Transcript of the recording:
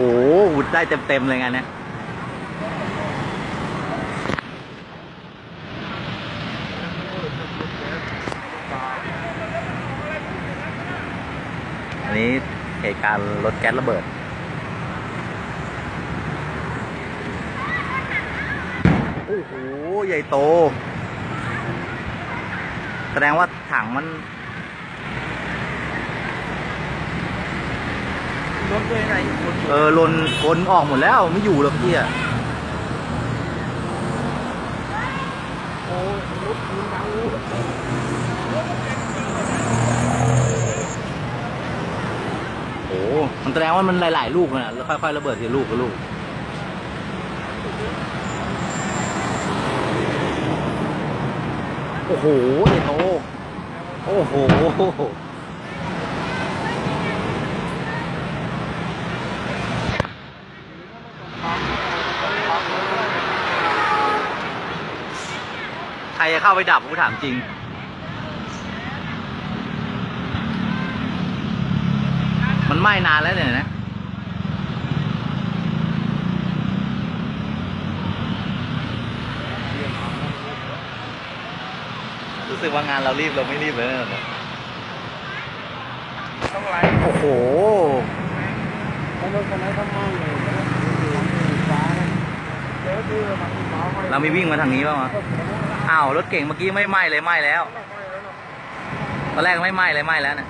โหหุดได้เต็มๆเลยงานนี้อันนี้เหตุการณ์รถแก๊สระเบิดโอ้โห ใหญ่โต แสดงว่าถังมัน รถด้วยไหนคนเออลนคนออกหมดแล้วไม่อยู่หรอกพี่อะโอ้รถคุณดังโอ้มันแสดงว่ามันหลาย ๆ ลูกนะแล้วค่อย ๆ ระเบิดทีละลูกละลูก โอ้โหใหญ่โตโอ้โห จะเข้าไปดับกูถามจริง มันไหม้นานแล้วเนี่ยนะรู้สึกว่างานเรารีบเราไม่รีบเลยนะต้องไล่โอ้โหถ้ารถคันนั้นถ้าไหม้เลยนะฟ้าเดี๋ยวคือมันฟ้าไหม้เราไม่วิ่งมาทางนี้บ้างวะ อ้าวรถเก่งเมื่อกี้ไม่ไหม้เลยไหม้แล้วตอนแรกไม่ไหม้เลยไหม้แล้วเนี่ย